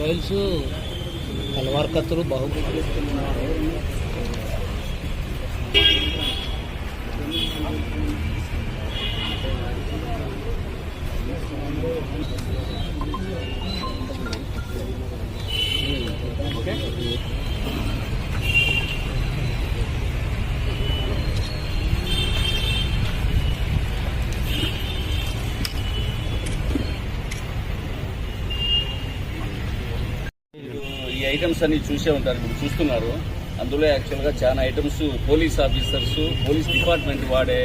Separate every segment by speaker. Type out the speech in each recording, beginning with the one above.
Speaker 1: Mobiles కలవార్కత్తులు Baahubali
Speaker 2: okay ఈ items అన్ని చూసే ఉంటారు. మీరు చూస్తున్నారు. అందులో యాక్చువల్గా చాలా items police officers police department వాడే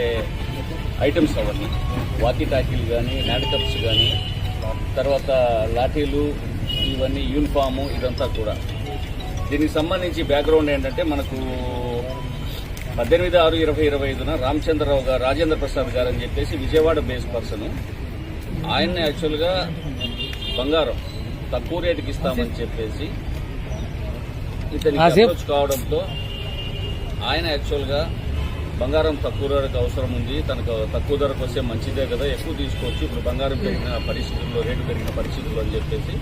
Speaker 2: ఐటమ్స్ అవన్నీ. వాకీ టాకీలు కానీ హ్యాండ్కప్స్ కానీ తర్వాత లాఠీలు ఇవన్నీ యూనిఫాము ఇదంతా కూడా. దీనికి సంబంధించి బ్యాక్గ్రౌండ్ ఏంటంటే మనకు పద్దెనిమిది ఆరు ఇరవై ఇరవై ఐదున రామచంద్రరావు గారు రాజేంద్ర ప్రసాద్ గారు అని చెప్పేసి విజయవాడ బేస్ పర్సన్ ఆయన్ని యాక్చువల్గా బంగారం తక్కువ రేటుకి ఇస్తామని చెప్పేసి ఇతనికి? అప్రోచ్ కావడంతో ఆయన యాక్చువల్గా బంగారం తక్కువ ధరకు అవసరం ఉంది. తనకు తక్కువ ధరకు వస్తే మంచిదే కదా. ఎక్కువ తీసుకోవచ్చు. ఇప్పుడు బంగారం పెరిగిన పరిస్థితుల్లో రేటు పెరిగిన పరిస్థితుల్లో అని చెప్పేసి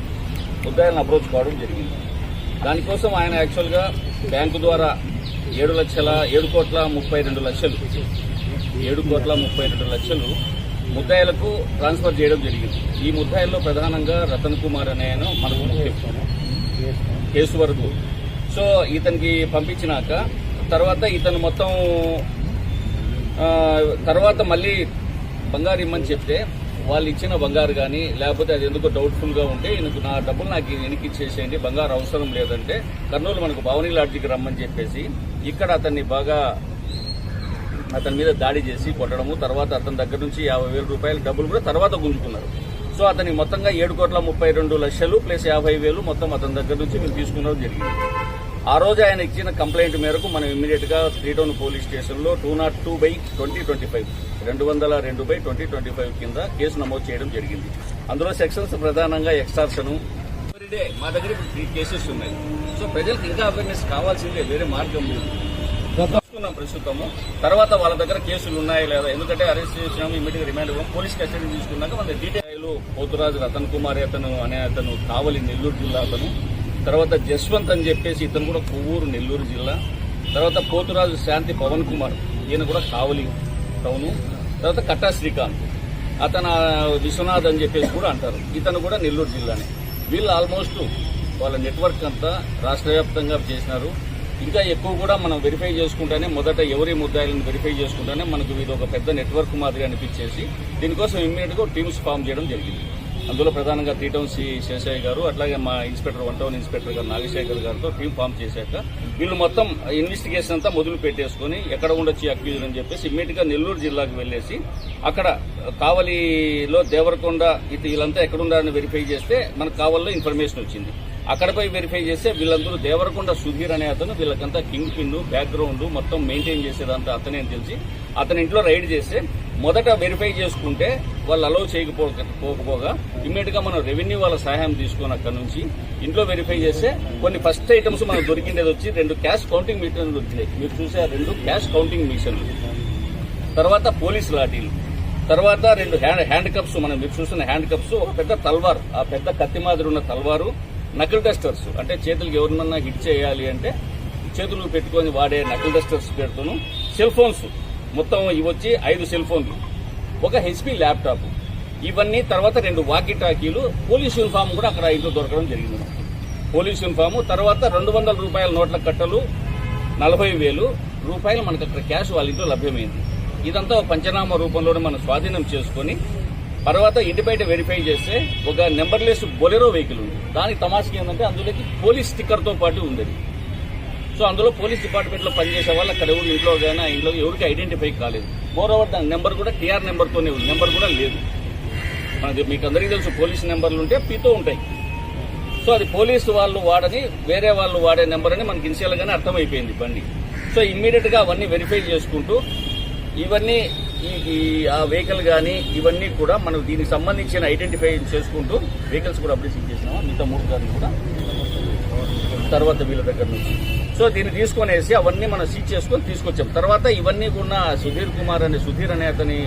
Speaker 2: ముద్దాయిలను అప్రోచ్ కావడం జరిగింది. దానికోసం ఆయన యాక్చువల్గా బ్యాంకు ద్వారా ఏడు లక్షల ఏడు కోట్ల ముప్పై రెండు లక్షలు ఏడు కోట్ల ముప్పై రెండు లక్షలు ముద్దాయిలకు ట్రాన్స్ఫర్ చేయడం జరిగింది. ఈ ముద్దాయిల్లో ప్రధానంగా రతన్ కుమార్ అనే ఆయన మనకు కేసు వరకు సో ఇతనికి పంపించినాక తర్వాత ఇతను మొత్తం తర్వాత మళ్ళీ బంగారు ఇమ్మని చెప్తే వాళ్ళు ఇచ్చిన బంగారు కానీ లేకపోతే అది ఎందుకో డౌట్ఫుల్గా ఉంటే ఈయనకు నా డబ్బులు నాకు వెనక్కి ఇచ్చేసేయండి బంగారు అవసరం లేదంటే కర్నూలు మనకు భవనీ లాడ్జికి రమ్మని చెప్పేసి ఇక్కడ అతన్ని బాగా అతని మీద దాడి చేసి కొట్టడము తర్వాత అతని దగ్గర నుంచి యాభై వేల రూపాయల డబ్బులు కూడా తర్వాత గుంజుకున్నారు. సో అతని మొత్తంగా ఏడు కోట్ల ముప్పై రెండు లక్షలు ప్లస్ యాభై వేలు మొత్తం అతని దగ్గర నుంచి మేము తీసుకున్నది జరిగింది. ఆ రోజు ఆయన ఇచ్చిన కంప్లైంట్ మేరకు మనం ఇమ్మీడియట్గా త్రీ పోలీస్ స్టేషన్లో two not two by twenty twenty five రెండు వందల రెండు బై ట్వంటీ ట్వంటీ ఫైవ్ కింద కేసు నమోదు చేయడం జరిగింది. అందులో సెక్షన్స్ ప్రధానంగా ఎక్స్టార్షను డే మా దగ్గర త్రీ కేసెస్ ఉన్నాయి. సో ప్రజలకు ఇంకా అవేర్నెస్ కావాల్సిందే వేరే మార్గం లేదు. తీసుకున్నాం ప్రస్తుతము. తర్వాత వాళ్ళ దగ్గర కేసులు ఉన్నాయా లేదా? ఎందుకంటే అరెస్ట్ చేసినాము ఇమీడియట్ రిమాండ్ ఇవ్వం పోలీస్ కస్టడీ తీసుకున్నాక మన డీటెయిల్ పోతురాజు రతన్ కుమార్ అతను అనే అతను కావలి నెల్లూరు జిల్లా అతను. తర్వాత జస్వంత్ అని చెప్పేసి ఇతను కూడా కొవ్వూరు నెల్లూరు జిల్లా. తర్వాత పోతురాజు శాంతి పవన్ కుమార్ ఈయన కూడా కావలి టౌను. తర్వాత కట్టా శ్రీకాంత్ అతను విశ్వనాథ్ అని చెప్పేసి కూడా అంటారు. ఇతను కూడా నెల్లూరు జిల్లానే. వీళ్ళు ఆల్మోస్ట్ వాళ్ళ నెట్వర్క్ అంతా రాష్ట్ర వ్యాప్తంగా చేసినారు. ఇంకా ఎక్కువ కూడా మనం వెరిఫై చేసుకుంటానే మొదట ఎవరి ముద్దాయిలను వెరిఫై చేసుకుంటానే మనకు ఇది ఒక పెద్ద నెట్వర్క్ మాదిరి అనిపించేసి దీనికోసం ఇమ్మీడియట్గా టీమ్స్ ఫామ్ చేయడం జరిగింది. అందులో ప్రధానంగా త్రీ టౌన్ సి శేషయ్య గారు అట్లాగే మా ఇన్స్పెక్టర్ వన్ టౌన్ ఇన్స్పెక్టర్ గారు నాగశేఖర్ గారితో టీం ఫామ్ చేశాక వీళ్ళు మొత్తం ఇన్వెస్టిగేషన్ అంతా మొదలు పెట్టేసుకుని ఎక్కడ ఉండొచ్చు అక్యూజ్ అని చెప్పేసి ఇమ్మీడియట్గా నెల్లూరు జిల్లాకు వెళ్ళేసి అక్కడ కావలిలో దేవరకొండ ఇది వీళ్ళంతా ఎక్కడున్నారని వెరిఫై చేస్తే మనకు కావల్లో ఇన్ఫర్మేషన్ వచ్చింది. అక్కడ పోయి వెరిఫై చేస్తే వీళ్ళందరూ దేవరకొండ సుధీర్ అనే అతను వీళ్ళకంతా కింగ్ పిన్ బ్యాక్గ్రౌండ్ మొత్తం మెయింటైన్ చేసేదంతా అతనే అని తెలిసి అతని ఇంట్లో రైడ్ చేస్తే మొదట వెరిఫై చేసుకుంటే వాళ్ళు అలౌ చేయకపోకపోగా ఇమ్మీడియట్గా మనం రెవెన్యూ వాళ్ళ సహాయం తీసుకుని అక్కడ నుంచి ఇంట్లో వెరిఫై చేస్తే కొన్ని ఫస్ట్ ఐటమ్స్ మనకు దొరికిండేది వచ్చి రెండు క్యాష్ కౌంటింగ్ మిషన్లు దొరికినాయి మీరు చూసే ఆ రెండు క్యాష్ కౌంటింగ్ మిషన్లు తర్వాత పోలీస్ లాఠీలు. తర్వాత రెండు హ్యాండ్ హ్యాండ్ కప్స్ మనం మీరు చూసిన హ్యాండ్ కప్స్ ఒక పెద్ద తల్వార్ ఆ పెద్ద కత్తి మాదిరి ఉన్న తల్వారు నకిల్ డస్టర్స్ అంటే చేతులకు ఎవరినన్నా హిట్ చేయాలి అంటే చేతులు పెట్టుకొని వాడే నకిల్ డస్టర్స్ పెడుతున్నాం సెల్ ఫోన్స్ మొత్తం ఇవి వచ్చి ఐదు సెల్ ఫోన్లు ఒక హెచ్పి ల్యాప్టాప్. ఇవన్నీ తర్వాత రెండు వాకీ టాకీలు పోలీస్ యూనిఫామ్ కూడా అక్కడ ఇంట్లో దొరకడం జరిగింది. పోలీస్ యూనిఫామ్ తర్వాత రెండు వందల రూపాయల నోట్ల కట్టలు నలభై వేలు రూపాయలు మనకు అక్కడ క్యాష్ వాళ్ళ ఇంట్లో లభ్యమైంది. ఇదంతా ఒక పంచనామా రూపంలోనే మనం స్వాధీనం చేసుకొని తర్వాత ఇంటి బయట వెరిఫై చేస్తే ఒక నెంబర్లెస్ బొలెరో వెహికల్ ఉంది. దానికి తమాషకి ఏంటంటే అందులోకి పోలీస్ స్టిక్కర్తో పాటు ఉంది సో అందులో పోలీస్ డిపార్ట్మెంట్లో పనిచేసే వాళ్ళు అక్కడ ఎవరు ఇంట్లో కానీ ఆ ఇంట్లో ఎవరికి ఐడెంటిఫై కాలేదు. మోర్ ఓవర్ దాని నెంబర్ కూడా టీఆర్ నెంబర్తోనే ఉంది. నెంబర్ కూడా లేదు. మనకి మీకు అందరికీ తెలుసు పోలీస్ నెంబర్లు ఉంటే పీతో ఉంటాయి. సో అది పోలీసు వాళ్ళు వాడని వేరే వాళ్ళు వాడే నెంబర్ అని మనకి ఇన్షియల్గానే అర్థమైపోయింది బండి. సో ఇమ్మీడియట్గా అవన్నీ వెరిఫై చేసుకుంటూ ఇవన్నీ ఈ- ఆ వెహికల్ కానీ ఇవన్నీ కూడా మనం దీనికి సంబంధించిన ఐడెంటిఫై చేసుకుంటూ వెహికల్స్ కూడా అప్డేట్ చేసినాము మిగతా మూడు కార్లు కూడా తర్వాత వీళ్ళ దగ్గర నుంచి. సో దీన్ని తీసుకొనేసి అవన్నీ మనం సీజ్ చేసుకొని తీసుకొచ్చాం. తర్వాత ఇవన్నీ కూడా సుధీర్ కుమార్ అనే సుధీర్ అనే అతని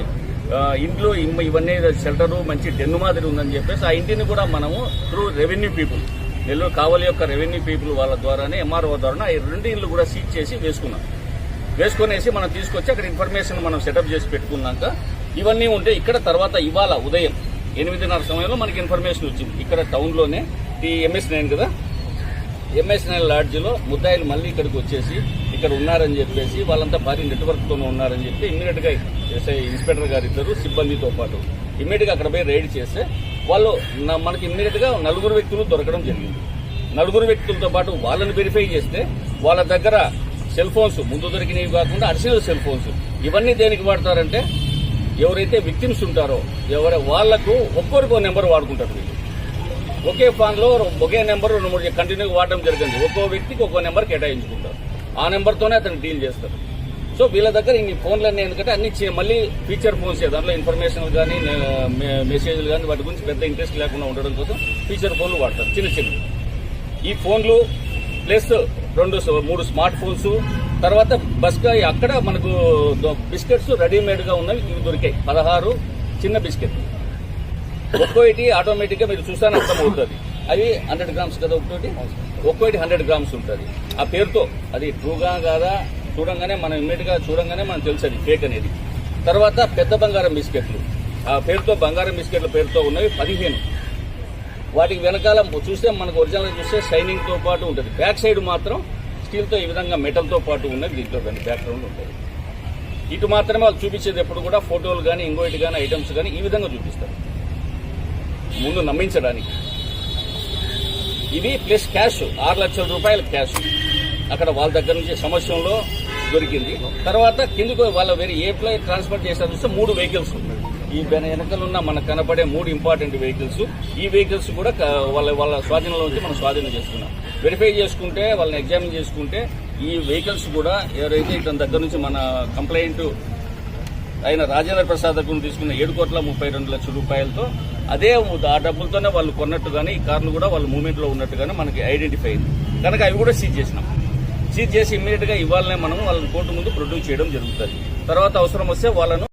Speaker 2: ఇంట్లో ఇవన్నీ షెల్టరు మంచి డెన్ను మాదిరి ఉందని చెప్పేసి ఆ ఇంటిని కూడా మనము through revenue people Nellore Kavali యొక్క రెవెన్యూ పీపుల్ వాళ్ళ ద్వారానే ఎంఆర్ఓ ద్వారా ఈ రెండు ఇళ్ళు కూడా సీజ్ చేసి వేసుకున్నాం. వేసుకొనేసి మనం తీసుకొచ్చి అక్కడ ఇన్ఫర్మేషన్ మనం సెటప్ చేసి పెట్టుకున్నాక ఇవన్నీ ఉంటే ఇక్కడ తర్వాత ఇవాళ ఉదయం ఎనిమిదిన్నర సమయంలో మనకి ఇన్ఫర్మేషన్ వచ్చింది. ఇక్కడ టౌన్లోనే ఈ ఎంఎస్ నైన్ కదా? ఎంఎస్ఎన్ఎల్ లాడ్జిలో ముద్దాయిలు మళ్ళీ ఇక్కడికి వచ్చేసి ఇక్కడ ఉన్నారని చెప్పేసి వాళ్ళంతా భారీ నెట్వర్క్తో ఉన్నారని చెప్పి ఇమ్మీడియట్గా ఎస్ఐ ఇన్స్పెక్టర్ గారు ఇద్దరు సిబ్బందితో పాటు ఇమ్మీడియట్గా అక్కడ పోయి రైడ్ చేస్తే వాళ్ళు మనకి ఇమ్మీడియట్గా నలుగురు వ్యక్తులు దొరకడం జరిగింది. నలుగురు వ్యక్తులతో పాటు వాళ్ళని వెరిఫై చేస్తే వాళ్ళ దగ్గర సెల్ ఫోన్స్ ముందు దొరికినవి కాకుండా అడిషనల్ సెల్ ఫోన్స్ ఇవన్నీ దేనికి వాడతారంటే ఎవరైతే విక్టిమ్స్ ఉంటారో ఎవరి వాళ్ళకు ఒక్కొరికి నెంబర్ వాడుకుంటారు వీళ్ళు. ఒకే ఫోన్లో ఒకే నెంబర్ రెండు మూడు కంటిన్యూ వాడడం జరిగింది. ఒక్కో వ్యక్తికి ఒక్కో నెంబర్ కేటాయించుకుంటారు. ఆ నెంబర్తోనే అతను డీల్ చేస్తారు. సో వీళ్ళ దగ్గర ఇన్ని ఫోన్లు అన్నీ ఎందుకంటే అన్ని మళ్ళీ ఫీచర్ ఫోన్స్ దాంట్లో ఇన్ఫర్మేషన్ కానీ మెసేజ్లు కానీ వాటి గురించి పెద్ద ఇంట్రెస్ట్ లేకుండా ఉండడం కోసం ఫీచర్ ఫోన్లు వాడతారు. చిన్న చిన్న. ఈ ఫోన్లు ప్లస్ రెండు మూడు స్మార్ట్ ఫోన్స్ తర్వాత బస్గా అక్కడ మనకు బిస్కెట్స్ రెడీమేడ్గా ఉన్నవి ఇవి దొరికాయి. పదహారు చిన్న బిస్కెట్ ఒక్కోటి ఆటోమేటిక్గా మీరు చూస్తానే అర్థమవుతుంది. అవి హండ్రెడ్ గ్రామ్స్ కదా ఒక్కోటి? ఒక్కోటి హండ్రెడ్ గ్రామ్స్ ఉంటుంది. ఆ పేరుతో అది ట్రూగా కాదా చూడంగానే మనం ఇమ్మీడియట్గా చూడంగానే మనం తెలుసు అది ఫేక్ అనేది. తర్వాత పెద్ద బంగారం బిస్కెట్లు. ఆ పేరుతో బంగారం బిస్కెట్ల పేరుతో ఉన్నవి పదిహేను. వాటికి వెనకాల చూస్తే మనకు ఒరిజినల్ చూస్తే షైనింగ్తో పాటు ఉంటుంది. బ్యాక్ సైడ్ మాత్రం స్టీల్తో ఈ విధంగా మెటల్తో పాటు ఉన్నవి దీంట్లో కానీ బ్యాక్గ్రౌండ్ ఉంటుంది ఇటు మాత్రమే వాళ్ళు చూపించేది ఎప్పుడు కూడా ఫోటోలు కానీ ఇంకోటి కానీ ఐటమ్స్ కానీ ఈ విధంగా చూపిస్తారు. ముందు నమ్మించడానికి. ఇది ప్లస్ క్యాష్ ఆరు లక్షల రూపాయల క్యాష్. అక్కడ వాళ్ళ దగ్గర నుంచి సమస్యంలో దొరికింది. తర్వాత కిందకు వాళ్ళ వేరే ఏ ప్లై ట్రాన్స్ఫర్ చేశారు చూస్తే మూడు వెహికల్స్ ఈ వెన- వెనకలున్న మనకు కనపడే మూడు ఇంపార్టెంట్ వెహికల్స్ ఈ వెహికల్స్ కూడా వాళ్ళ వాళ్ళ స్వాధీనంలో నుంచి మనం స్వాధీనం చేసుకున్నాం. వెరిఫై చేసుకుంటే వాళ్ళని ఎగ్జామిన్ చేసుకుంటే ఈ వెహికల్స్ కూడా ఎవరైతే ఇతని దగ్గర నుంచి మన కంప్లైంట్ ఆయన రాజేంద్ర ప్రసాద్ దగ్గర తీసుకున్న ఏడు కోట్ల ముప్పై రెండు లక్షల రూపాయలతో అదే ఆ డబ్బులతోనే వాళ్ళు కొన్నట్టుగానే ఈ కార్లు కూడా వాళ్ళ మూమెంట్లో ఉన్నట్టుగానే మనకి ఐడెంటిఫై అయింది. కనుక అవి కూడా సీజ్ చేసినాం. సీజ్ చేసి ఇమ్మీడియట్గా ఇవ్వాలనే మనం వాళ్ళని కోర్టు ముందు ప్రొడ్యూస్ చేయడం జరుగుతుంది. తర్వాత అవసరం వస్తే వాళ్ళను